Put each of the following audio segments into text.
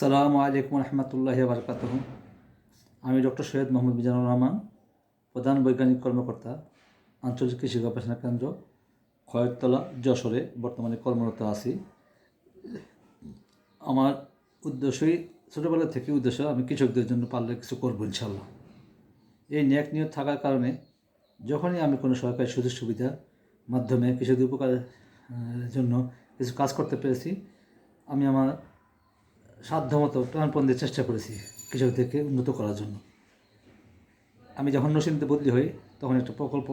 আসসালামু আলাইকুম রহমতুল্লাহ বারকাত আমি ডক্টর সৈয়দ মোহাম্মদ মিজানুর রহমান, প্রধান বৈজ্ঞানিক কর্মকর্তা, আঞ্চলিক কৃষি গবেষণা কেন্দ্র, খয়েরতলা, যশোরে বর্তমানে কর্মরত আছি। আমার উদ্দেশ্যই, ছোটোবেলা থেকে উদ্দেশ্য, আমি কৃষকদের জন্য পারলে কিছু করব ইনশাল্লাহ এই ন্যাক নিয়োগ থাকার কারণে যখনই আমি কোনো সরকারি সুযোগ সুবিধার মাধ্যমে কৃষকদের উপকারের জন্য কিছু কাজ করতে পেরেছি, আমি আমার সাধ্যমতো প্রাণপণ দিয়ে চেষ্টা করেছি কৃষকদেরকে উন্নত করার জন্য। আমি যখন নসিন্দিতে বদলি হই, তখন একটা প্রকল্প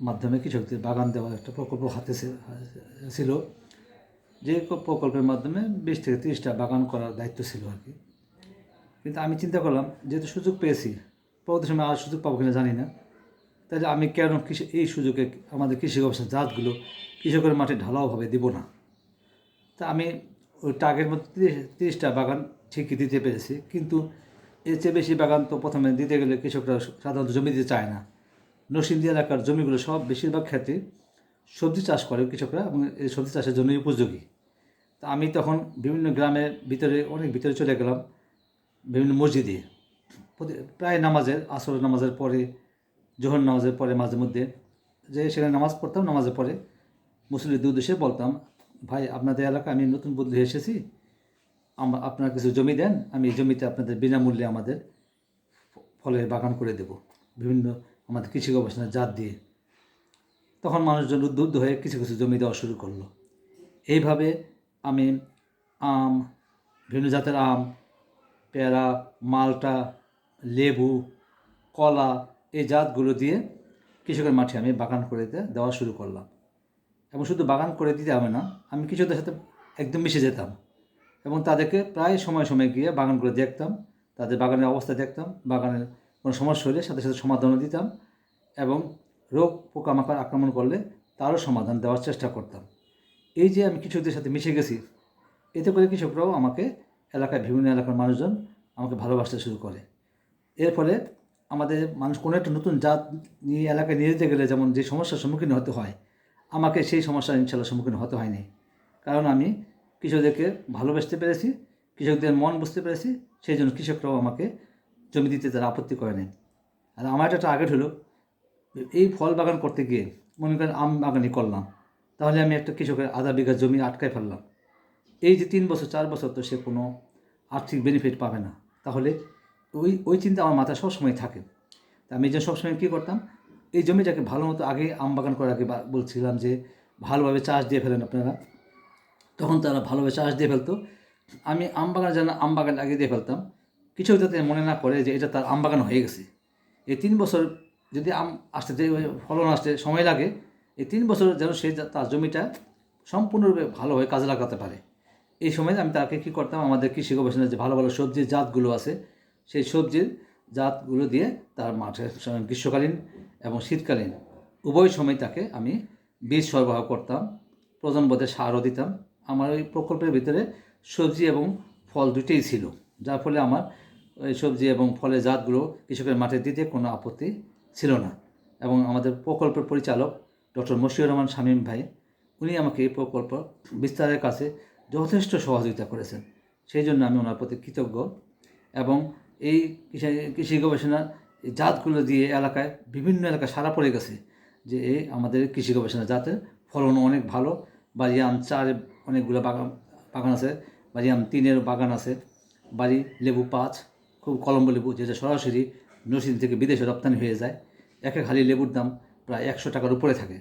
মাধ্যমে কৃষকদের বাগান দেওয়ার একটা প্রকল্প হাতে ছিল। যে প্রকল্পের মাধ্যমে বিশ থেকে তিরিশটা বাগান করার দায়িত্ব ছিল আর কি। কিন্তু আমি চিন্তা করলাম, যেহেতু সুযোগ পেয়েছি, পরবর্তী সময় আর সুযোগ পাবো কিনা জানি না। তাহলে আমি কেন কৃষি, এই সুযোগে আমাদের কৃষি গবেষণা জাতগুলো কৃষকের মাঠে ঢালাওভাবে দিব না? তা আমি ওই টার্গের মধ্যে তিরিশ- তিরিশটা বাগান ঠিকই দিতে পেরেছি। কিন্তু এর চেয়ে বেশি বাগান তো প্রথমে দিতে গেলে কৃষকরা সাধারণত জমি দিতে চায় না। নরসিংদী এলাকার জমিগুলো সব বেশিরভাগ ক্ষেত্রে সবজি চাষ করে কৃষকরা এবং এই সবজি চাষের জন্যই উপযোগী। তা আমি তখন বিভিন্ন গ্রামের ভিতরে, অনেক ভিতরে চলে গেলাম বিভিন্ন মসজিদে। প্রায় নামাজের আসর নামাজের পরে, জোহর নামাজের পরে মাঝে মধ্যে, যে সেখানে নামাজ পড়তাম, নামাজের পরে মুসলিমদের উদ্দেশ্যে বলতাম ভাই, আপনাদের এলাকায় আমি নতুন বদলি এসেছি। আমার আপনারা কিছু জমি দেন, আমি এই জমিতে আপনাদের বিনামূল্যে আমাদের ফলের বাগান করে দেব। বিভিন্ন আমাদের কৃষি গবেষণার জাত দিয়ে। তখন মানুষজন উদ্বুদ্ধ হয়ে কিছু কিছু জমি দেওয়া শুরু করল। এইভাবে আমি আম, বিভিন্ন জাতের আম, পেয়ারা, মালটা, লেবু, কলা, এই জাতগুলো দিয়ে কৃষকের মাঠে আমি বাগান করে দেওয়া শুরু করলাম। এবং শুধু বাগান করে দিতে হবে না, আমি কৃষকদের সাথে একদম মিশে যেতাম। এবং তাদেরকে প্রায় সময় সময় গিয়ে বাগান করে দেখতাম, তাদের বাগানের অবস্থা দেখতাম, বাগানের কোনো সমস্যা হলে সাথে সাথে সমাধানও দিতাম এবং রোগ, পোকামাকড় আক্রমণ করলে তারও সমাধান দেওয়ার চেষ্টা করতাম। এই যে আমি কৃষকদের সাথে মিশে গেছি, এতে করে কৃষকরাও আমাকে এলাকায় বিভিন্ন এলাকার মানুষজন আমাকে ভালোবাসতে শুরু করে। এর ফলে আমাদের মানুষ কোনো একটা নতুন জাত নিয়ে এলাকায় নিয়ে যেতে গেলে যেমন যে সমস্যার সম্মুখীন হতে হয় আমাকে সেই সমস্যার ইনশাল্লাহ সম্মুখীন হতে হয়নি। কারণ আমি কৃষকদেরকে ভালোবাসতে পেরেছি, কৃষকদের মন বুঝতে পেরেছি, সেই জন্য কৃষকরাও আমাকে জমি দিতে তারা আপত্তি করেনি আর আমার একটা টার্গেট হলো, এই ফল বাগান করতে গিয়ে মনে করেন আম বাগানই করলাম, তাহলে আমি একটা কৃষকের আধা বিঘা জমি আটকায় ফেললাম। এই যে তিন বছর, চার বছর তো সে কোনো আর্থিক বেনিফিট পাবে না। তাহলে ওই ওই চিন্তা আমার মাথায় সবসময় থাকে। তা আমি যে সবসময় কী করতাম এই জমিটাকে ভালো মতো আগে আম বাগান করার আগে বলছিলাম যে ভালোভাবে চাষ দিয়ে ফেলেন আপনারা, তখন তারা ভালোভাবে চাষ দিয়ে ফেলতো। আমি আম বাগান যেন আম বাগান আগে দিয়ে ফেলতাম, কিছু যাতে মনে না করে যে এটা তার আম বাগান হয়ে গেছে। এই তিন বছর যদি আম আসতে যে ফলন আসতে সময় লাগে, এই তিন বছর যেন সে তার জমিটা সম্পূর্ণরূপে ভালোভাবে কাজে লাগাতে পারে। এই সময় আমি তাকে কী করতাম, আমাদের কৃষি গবেষণার যে ভালো ভালো সবজির জাতগুলো আছে, সেই সবজির জাতগুলো দিয়ে তার মাঠে গ্রীষ্মকালীন এবং শীতকালীন উভয় সময় তাকে আমি বীজ সরবরাহ করতাম প্রজনবোধে সারও দিতাম। আমার ওই প্রকল্পের ভিতরে সবজি এবং ফল দুটোই ছিল, যার ফলে আমার ওই সবজি এবং ফলের জাতগুলো কৃষকের মাঠে দিতে কোনো আপত্তি ছিল না এবং আমাদের প্রকল্পের পরিচালক ডক্টর মশিউর রহমান শামীম ভাই, উনি আমাকে এই প্রকল্প বিস্তারের কাছে যথেষ্ট সহযোগিতা করেছেন। সেই জন্য আমি ওনার প্রতি কৃতজ্ঞ এবং এই কৃষি কৃষি এই জাতগুলো দিয়ে এলাকায় বিভিন্ন এলাকায় সারা পড়ে গেছে যে এই আমাদের কৃষি গবেষণা জাতের ফলন অনেক ভালো। বাড়ি আম চার অনেকগুলো বাগান বাগান আছে। বাড়ি আম তিনের বাগান আছে। বাড়ি লেবু পাঁচ, খুব কলম্ব লেবু যেটা সরাসরি নরসিংদী থেকে বিদেশে রপ্তানি হয়ে যায়। এক হালি লেবুর দাম প্রায় একশো টাকার উপরে থাকে।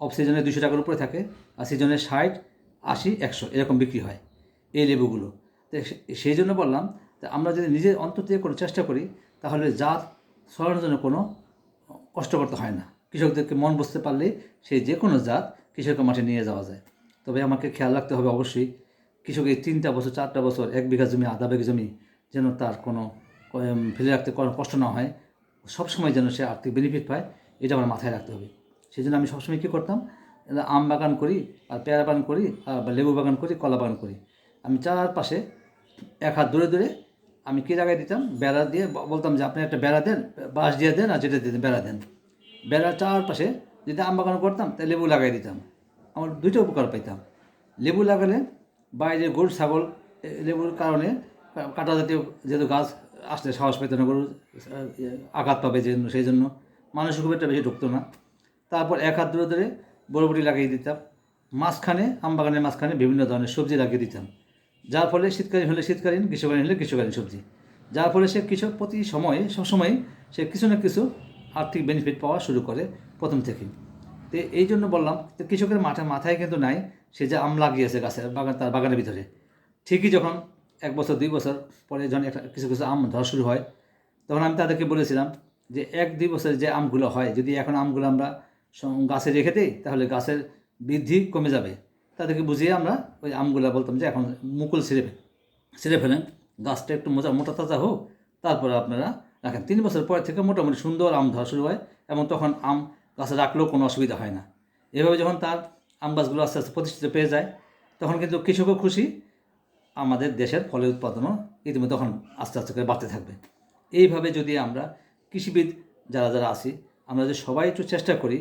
অফ সিজনে দুশো টাকার উপরে থাকে, আর সিজনে ষাট, আশি, একশো এরকম বিক্রি হয় এই লেবুগুলো। তো সেই জন্য বললাম যে আমরা যদি নিজের অন্তর থেকে কোনো চেষ্টা করি, তাহলে জাত সরানোর জন্য কোনো কষ্ট করতে হয় না। কৃষকদেরকে মন বুঝতে পারলে সেই যে কোনো জাত কৃষকের মাঠে নিয়ে যাওয়া যায়। তবে আমাকে খেয়াল রাখতে হবে অবশ্যই কৃষকের তিনটা বছর, চারটা বছর এক বিঘা জমি, আধা বিঘা জমি যেন তার কোনো ফেলে রাখতে কোনো কষ্ট না হয়, সবসময় যেন সে আর্থিক বেনিফিট পায়, এটা আমার মাথায় রাখতে হবে। সেই জন্য আমি সবসময় কী করতাম আম বাগান করি, আর পেয়ারা বাগান করি, আর লেবু বাগান করি, কলা বাগান করি। আমি চারপাশে এক হাত দূরে দূরে আমি কী জায়গায় দিতাম? বেড়া দিয়ে বলতাম যে আপনি একটা বেড়া দেন, বাঁশ দিয়ে দেন আর যেটা দিয়ে দেন, বেড়া দেন। বেড়ার চারপাশে যদি আম বাগান করতাম, তাহলে লেবু লাগাই দিতাম। আমার দুইটা উপকার পাইতাম। লেবু লাগালে বাইরে গরু, ছাগল লেবুর কারণে কাটা জাতীয় যেহেতু গাছ আসলে সাহস পেত না গরু আঘাত পাবে যে সেই জন্য মানুষ খুব একটা বেশি ঢুকতো না। তারপর এক হাত দূরে ধরে বড়বড়ি লাগিয়ে দিতাম। মাঝখানে, আম বাগানের মাঝখানে বিভিন্ন ধরনের সবজি লাগিয়ে দিতাম। যার ফলে শীতকালীন হলে শীতকালীন, গ্রীষ্মকালীন হলে গ্রীষ্মকালীন সবজি। যার ফলে সে কৃষক প্রতি সময়ে, সবসময় সে কিছু না কিছু আর্থিক বেনিফিট পাওয়া শুরু করে প্রথম থেকেই। তো এই জন্য বললাম কৃষকের মাঠে মাথায় কিন্তু নাই সে যে আম লাগিয়েছে গাছের বাগান, তার বাগানের ভিতরে। ঠিকই যখন এক বছর, দুই বছর পরে যখন একটা কিছু কিছু আম ধরা শুরু হয়, তখন আমি তাদেরকে বলেছিলাম যে এক, দুই বছরের যে আমগুলো হয়, যদি এখন আমগুলো আমরা গাছে রেখে দিই, তাহলে গাছের বৃদ্ধি কমে যাবে। তাদেরকে বুঝিয়ে আমরা ওই আমগুলো বলতাম যে এখন মুকুল ছিঁড়ে ছিঁড়ে ফেলেন। গাছটা একটু মোটা মোটা তাজা হোক, তারপরে আপনারা রাখেন। তিন বছর পর থেকে মোটামুটি সুন্দর আম ধরা শুরু হয় এবং তখন আম গাছে রাখলেও কোনো অসুবিধা হয় না। এভাবে যখন তার আম গাছগুলো আস্তে আস্তে প্রতিষ্ঠিত পেয়ে যায়, তখন কিন্তু কৃষকও খুশি। আমাদের দেশের ফলের উৎপাদনও ইতিমধ্যে তখন আস্তে আস্তে করে বাড়তে থাকবে। এইভাবে যদি আমরা কৃষিবিদ যারা যারা আছি, আমরা যদি সবাই একটু চেষ্টা করি,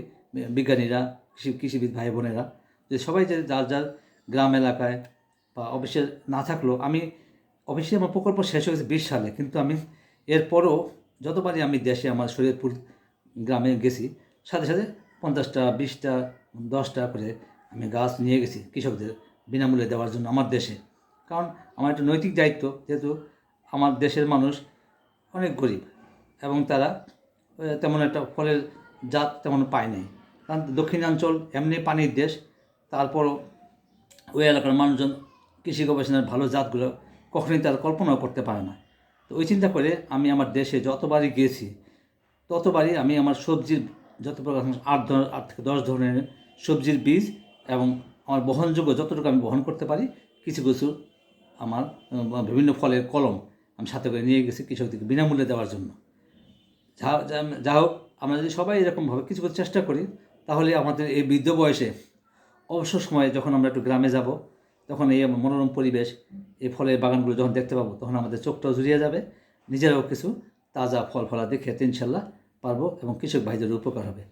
বিজ্ঞানীরা, কৃষি, কৃষিবিদ ভাই বোনেরা যে সবাই যে যার যার গ্রাম এলাকায় বা অফিসে না থাকলেও আমি অফিসে আমার প্রকল্প শেষ হয়েছে বিশ সালে, কিন্তু আমি এরপরও যতবারই আমি দেশে আমার শরীরপুর গ্রামে গেছি, সাথে সাথে পঞ্চাশটা, বিশটা, দশটা করে আমি গাছ নিয়ে গেছি কৃষকদের বিনামূল্যে দেওয়ার জন্য আমার দেশে। কারণ আমার একটা নৈতিক দায়িত্ব, যেহেতু আমার দেশের মানুষ অনেক গরিব এবং তারা তেমন একটা ফলের জাত তেমন পায় নাই। কারণ দক্ষিণাঞ্চল এমনি পানির দেশ তারপরও ওই এলাকার মানুষজন কৃষি গবেষণার ভালো জাতগুলো কখনোই তারা কল্পনাও করতে পারে না। তো ওই চিন্তা করে আমি আমার দেশে যতবারই গিয়েছি, ততবারই আমি আমার সবজির যত প্রকার আট ধরনের আট থেকে দশ ধরনের সবজির বীজ এবং আমার বহনযোগ্য যতটুকু আমি বহন করতে পারি, কিছু কিছু আমার বিভিন্ন ফলের কলম আমি সাথে করে নিয়ে গেছি কৃষকদেরকে বিনামূল্যে দেওয়ার জন্য। যা, যা- হোক, আমরা যদি সবাই এরকমভাবে কিছু কিছু চেষ্টা করি, তাহলে আমাদের এই বৃদ্ধ বয়সে অবসর সময়ে যখন আমরা একটু গ্রামে যাব, তখন এই মনোরম পরিবেশ, এই ফলের বাগানগুলো যখন দেখতে পাবো, তখন আমাদের চোখটাও জুড়িয়ে যাবে, নিজেরাও কিছু তাজা ফল ফলা দেখে ইনশাল্লাহ পারব এবং কৃষক ভাইদের উপকার হবে।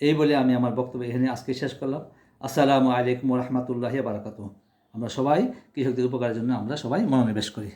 এই বলে আমি আমার বক্তব্য এখানে আজকে শেষ করলাম। আসসালামু আলাইকুম রহমতুল্লাহি বারাকাতু আমরা সবাই কৃষকদের উপকারের জন্য আমরা সবাই মনোনিবেশ করি।